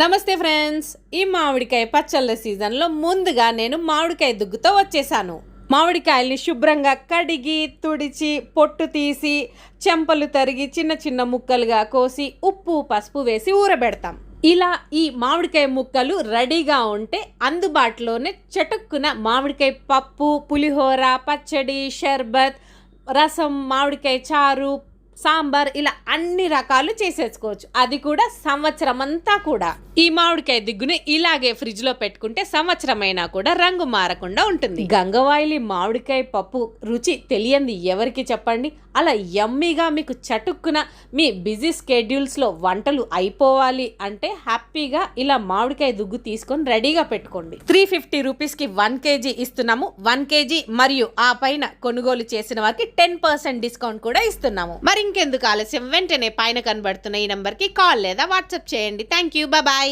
నమస్తే ఫ్రెండ్స్ ఈ మామిడికాయ పచ్చళ్ళ సీజన్లో ముందుగా నేను మామిడికాయ దుగ్గుతో వచ్చేసాను. మామిడికాయల్ని శుభ్రంగా కడిగి తుడిచి పొట్టు తీసి చెంపలు తరిగి చిన్న చిన్న ముక్కలుగా కోసి ఉప్పు పసుపు వేసి ఊరబెడతాం. ఇలా ఈ మామిడికాయ ముక్కలు రెడీగా ఉంటే అందుబాటులోనే చటుక్కున మామిడికాయ పప్పు పులిహోర పచ్చడి షర్బత్ రసం మామిడికాయ చారు సాంబార్ ఇలా అన్ని రకాలు చేసేసుకోవచ్చు. అది కూడా సంవత్సరం అంతా కూడా. ఈ మామిడికాయ దిగ్గుని ఇలాగే ఫ్రిడ్జ్లో పెట్టుకుంటే సంవత్సరం అయినా కూడా రంగు మారకుండా ఉంటుంది. గంగవాయిలి మామిడికాయ పప్పు రుచి తెలియంది ఎవరికి చెప్పండి? అలా యమ్మీగా మీకు చటుక్కున మీ బిజీ స్కెడ్యూల్స్లో వంటలు అయిపోవాలి అంటే హ్యాపీగా ఇలా మామిడికాయ దుగ్గు తీసుకొని రెడీగా పెట్టుకోండి. త్రీ ఫిఫ్టీ రూపీస్కి వన్ కేజీ ఇస్తున్నాము. వన్ కేజీ మరియు ఆ పైన కొనుగోలు చేసిన వారికి టెన్ పర్సెంట్ డిస్కౌంట్ కూడా ఇస్తున్నాము. మరి ఇంకెందుకు ఆలస్యం? వెంటనే పైన కనబడుతున్న ఈ నంబర్కి కాల్ లేదా వాట్సాప్ చేయండి. Thank you. బాయ్.